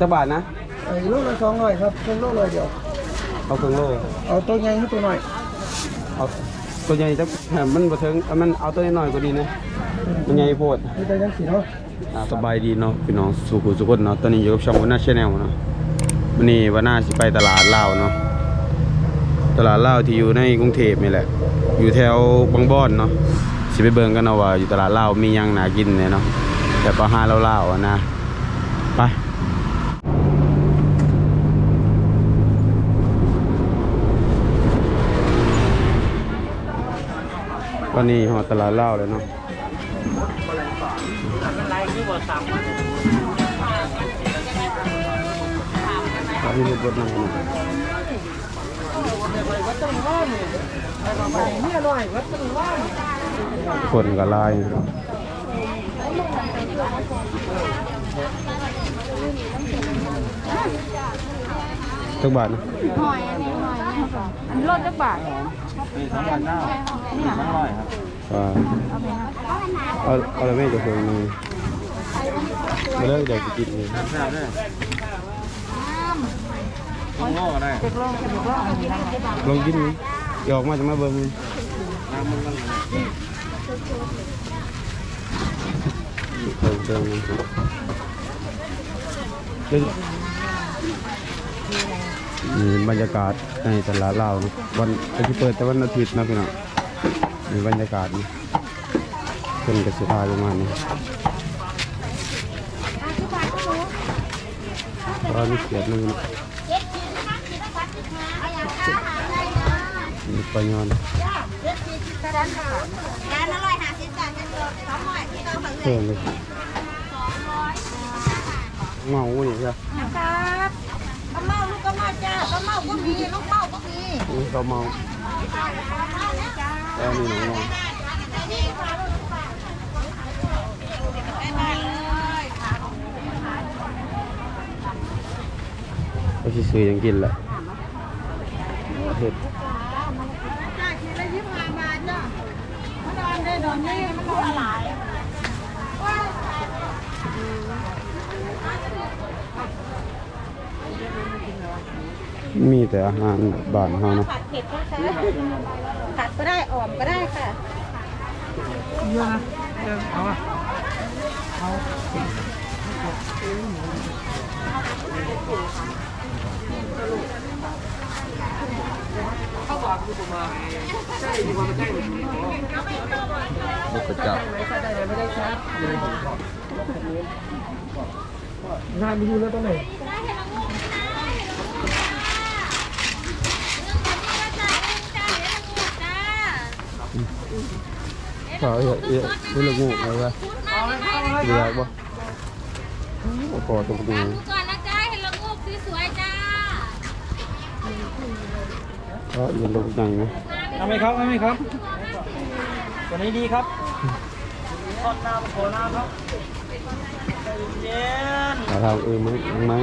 จักบาทนะไอ้โลละสองร้อยครับเป็นโลเลยเดียวเอาครึ่งโลเอาตัวใหญ่ให้ตัวหน่อยเอาตัวใหญ่จักมันบ่ถึงเอามันเอาตัวน้อยๆก็ดีนะมันใหญ่โพดมีแต่ยังสีเนาะสบายดีเนาะพี่น้องสุขุสุขคนเนาะตอนนี้อยู่กับช่องวันน่าชแนลเนาะวันนี้วันน่าสิไปตลาดลาวเนาะตลาดลาวที่อยู่ในกรุงเทพนี่แหละ อยู่แถวบางบ่อนเนาะสิไปเบิ่งกันเนาะว่าอยู่ตลาดลาวมีหยังน่ากินเนี่ยเนาะแต่ปลาหาลาวๆอะนะ ตอนนี้หอตลาดลาเลยเนาะตอนนี้มีบทหนังนะนี่อร่อยวัดเป็นว่านคนกับลายนะครับจักบาทนะหอยอันนี้หอย นี่ยค่ะอันนี้รสจักบาทสองพันเก้าสองร้อยครับอ่าเอาเอาอะไรไม่จะเคยมีมาเลิกเดี๋ยวจะกินเองแซ่บเลยโง่ก็ได้ลงกลงอันนี้นะลองกินนี่ออกมาจะมาเบิ่งนี่น้ำมันต้องเติมเติม นี่บรรยากาศในตลาดลาวนะวันที่เปิดแต่วันอาทิตย์นะพี่น้องนี่บรรยากาศนี่เป็นกระสิพาประมาณนี้ตอนนี้เกียดหนึงนะมีปลาญอนจานอร่อยหาสิบบาทจะตัวสองร้อยที่เราเพิ่มเลยเมาอยู่ใช่นะครับ ก็มาก็มาจ้าก็เมาก็มีลูกเมาก็มีนี่เขาเมาแล้วนี่หนูเมาก็สิซื้อยังกินแหละเห็ด จ้าคิดละยี่สิบห้าบาทจ้ามันนอนได้นอนนี่มันนอนหลาย มีแต่อาหารบ้านเฮาเนาะผัดเผ็ดก็ใช้ผัดก็ได้อ่อมก็ได้ค่ะ เยอะนะเออเอาอะเอาลูกกระจับงานมีอยู่แล้วตรงไหน ขอเยอะเยอะดูลูกงูอะไรวะเรียกบ่โอ้โหตรงนี้ก่อนนะจ๊ะเห็นละงูกสวยๆจ้าก็ยืนลูกใหญ่ไหมเอาไหมครับเอาไหมครับตัวนี้ดีครับทอดน้ำโขน้ำครับใจเย็นหาทางเออมั้งมั้ง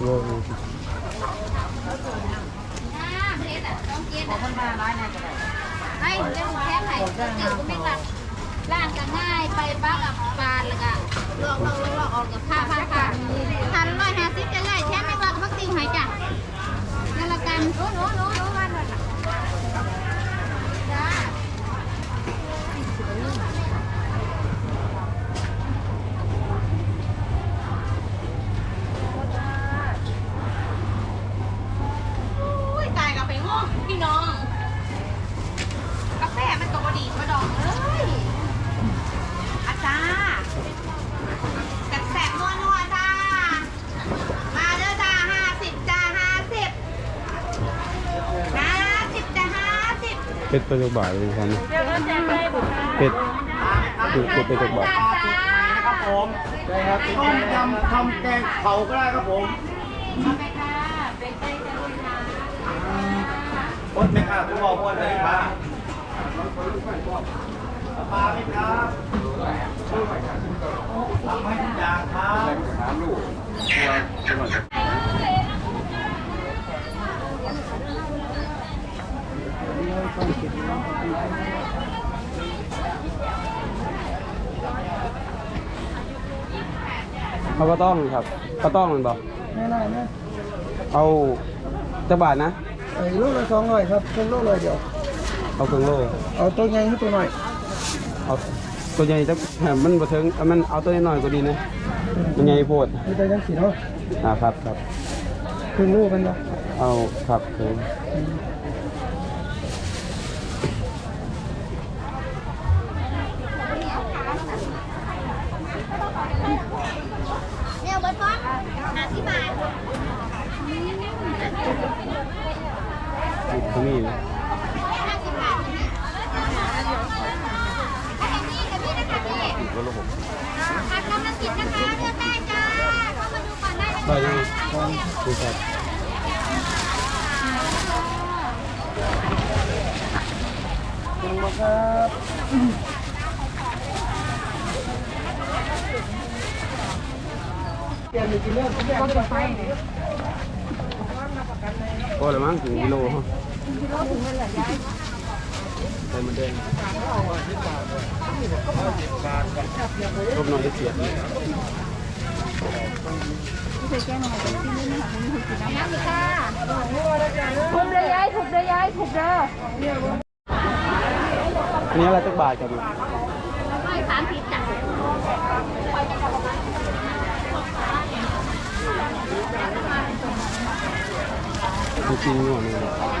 งง่วงพี่เลยฮะโอ้โหปุ๊บโอ้โหให้เรื่องแค่ไหนติ๋วก็ไม่ตักล่างก็ง่ายไปบ้ากับปานเลยก็ลอกลอกลอกอออกกับผ้าผ้าผ้าทันร้อยห้าสิบจะง่ายแค่ไม่ว่าก็มักติ่งหายจ้ะนั่นละกันโน้โน้โน้โน้วันเลยจ้า อุ้ยตายกับไปง่วงพี่น้อง กาแฟมันตกดีมาดองเลยอาจารย์แสบๆนัวๆจ้า มาเด้อจ้าห้าสิบจ้าห้าสิบ เป็ดตัวจักบาทเลยครับเป็ดเป็ดเป็ดจักบาทนะครับผมได้ครับต้มยำทำแกงเผาก็ได้ครับผมพดไหมครับคุณบอกพดเลยครับปลาไหมครับทำให้ทุกอย่างครับ เขาก็ต้องครับก็ต้องมันบอกไม่ได้นะเอาจักบาทนะไอ้ลูกละสองร้อยครับเป็นลูกเลยเดียว เอาเครื่องโล่เอาตัวใหญ่ให้ตัวหน่อยเอาตัวใหญ่จักมันบ่ถึงเอามันเอาตัวน้อยๆก็ดีนะมันใหญ่โพดนี่ตัวยังสีเนาะอ่าครับครับ ครึ่งลูกกันเนาะเอาครับถึงเนี่ยเบิร์ดฟอนหาที่บาท ตรงนี้นะ ห้าสิบบาทนี่อันนี้กับพี่นะคะพี่ ก็ละหก ผักกำลังกินนะคะเลือกได้จ้า เข้ามาดูก่ อนได้เลยได้ยังดูครับขอบคุณครับก็ละมั้งถึงกิโลฮะใส่มันแดงรบหน่อยจะเสียบ ทุบเลยยายทุบเลยยายทุบเด้ออันนี้อะไรจักบาทกันร้อยสามสิบจ้ะจริงๆหน่อยนึงร้อย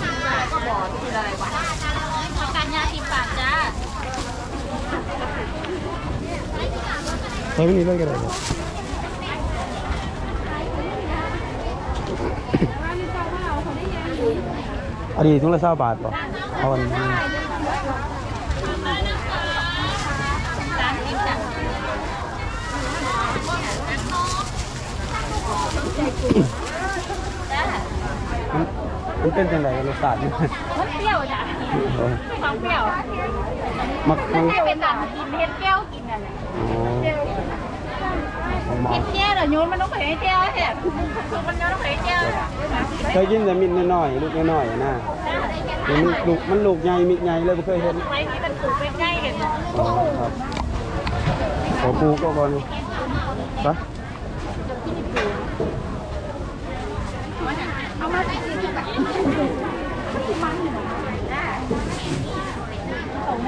ค่ะก็บอกที่อะไรวะร้อยขอการยาสิบบาทจ้า ใส่ไม่นี่เลยก็ได้ครับอันนี้ทุงละเศร้าบาทป่ะเอาอันนี้า มันเป็นจังไรรสชาติมันมันเปรี้ยวจ้ะของเปรี้ยวมักมันให้เป็นแบบกินเฮ็ดแก้วกินอะไรอ๋อของหมอเฮ็ดแก้วเหรอโยนมันต้องไปให้แก้วแท้มันโยนต้องไปให้แก้วเคยกินแต่มิดน้อยๆลูกน้อยๆนะแต่มันลูกมันลูกใหญ่มิดใหญ่เลยไม่เคยเห็นไว้ที่มันปลูกเป็นง่ายเห็นอ๋อครับขอปูก็ก่อนไป เอามาใส่ถุงแบบของแม่ยี่ห้อจะมาให้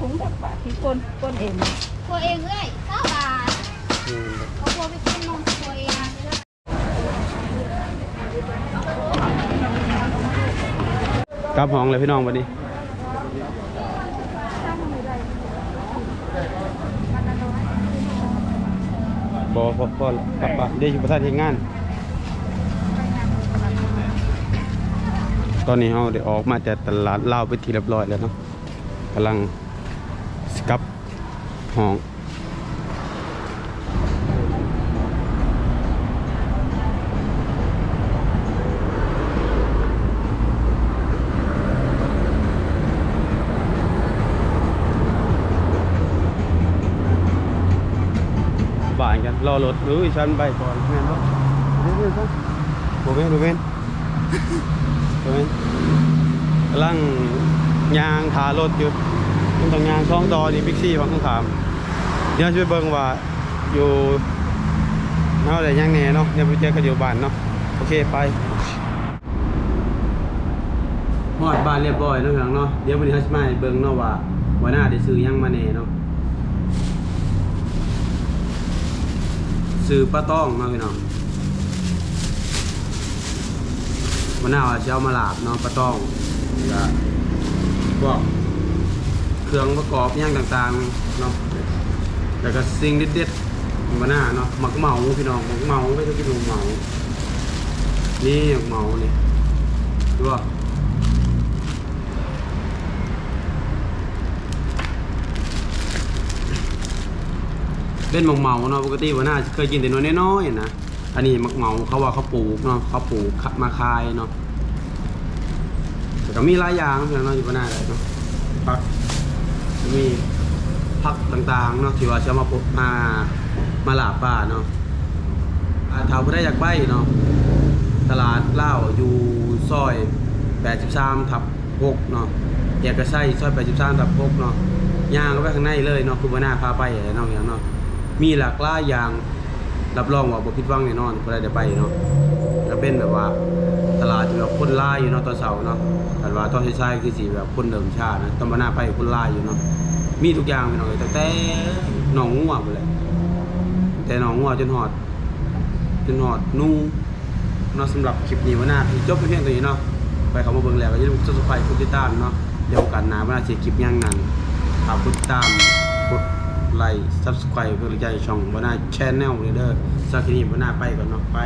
ถุงสักบาทที่คนคนเองตัวเองเลยเก้าบาทเขาตัวไปกินนมตัวเอง กลับห้องเลยพี่น้องวันนี้ บอพอพอกลับบ้านเดี๋ยวอยู่ประสานเฮ็ดงาน ตอนนี้เราได้ออกมาจากตลาดเล่าไปทีเรียบร้อยแล้วเนาะกำลังสกับห้องบ่ายกันรอรถหรือฉันไปก่อนแม่นบ่เดี๋ยวๆซะบ่แม่น บ่แม่นบ่แม่นกำลังยางทารถอยู่มันต้องยางช่องต่อนี่บิ๊กซี่ฝั่งข้างขามเดี๋ยวช่วยเบิ่งว่าอยู่เนาะได้ยังแน่เนาะเดี๋ยวไปเจอกันอยู่บ้านเนาะโอเคไปฮอดบ้านเรียบร้อยเนาะพี่น้องเนาะเดี๋ยววันนี้เฮาสิมาเบิ่งเนาะว่าหัวหน้าได้ซื้อยังมาแน่เนาะซื้อป้าต้องเนาพี่น้อง มะนาวจะเอามาลาบเนาะปลาต้องแล้วก็พวกเครื่องประกอบอย่างต่างๆเนาะแล้วก็สิ่งเด็ดมาหน้าเนาะหมักเหมาพี่น้องหมักเหมาไม่ต้องกินหมักเหมานี่หมักเหมานี่ดูว่าเป็นหมักเหมาเนาะปกติว่าน่าเคยกินแต่น้อยๆนะ อันนี้มักเมาเขาว่าเขาปลูกเนาะเขาปลูกมาคายเนาะแต่ก็มีหลายอย่างพี่องเนาะอยู่ว่าน่าเลยเนาะผักมีผักต่างๆเนาะที่ว่าจะมาปลูกมามาหลาป่าเนาะอ่าเท่าได้อยากไปเนาะตลาดเล่าอยู่ซอย 83ทับ6เนาะอยากจะใช้ซอย 83ทับ6เนาะย่างก็ไปข้างในเลยเนาะคือบ่น่าพาไปเนาะอย่างเนาะมีหลากหลายอย่าง รับรองว่าบ่ผิดหวังแน่นอนบ่ได้ได้ไปเนาะแล้วเป็นแบบว่าตลาดที่แบบคนหลายอยู่เนาะตอนเช้าเนาะแต่ว่าตอนสายๆคือสิแบบคนเดิมชาตินะตอนบ่น่าไปคนหลายอยู่เนาะมีทุกอย่างพี่น้องแต่แต่หนองงัวพุ่นแหละแต่หนองงัวจนฮอด จนหอดนู่เนาะสำหรับคลิปนี้วันหน้าที่จบเพียงตัวนี้เนาะไปเขามาเบิ่งแล้วก็อย่าลืมกด subscribe กดติดตามเนาะเดี๋ยวกาสหน้าวันหน้าจะคลิปย่างนั้นฝากกดติดตามกด ไลค์ subscribe เพื่อใจช่องวนหน้า channel เลยเด้อสักทีนี้วนหน้าไปก่อนเนาะไป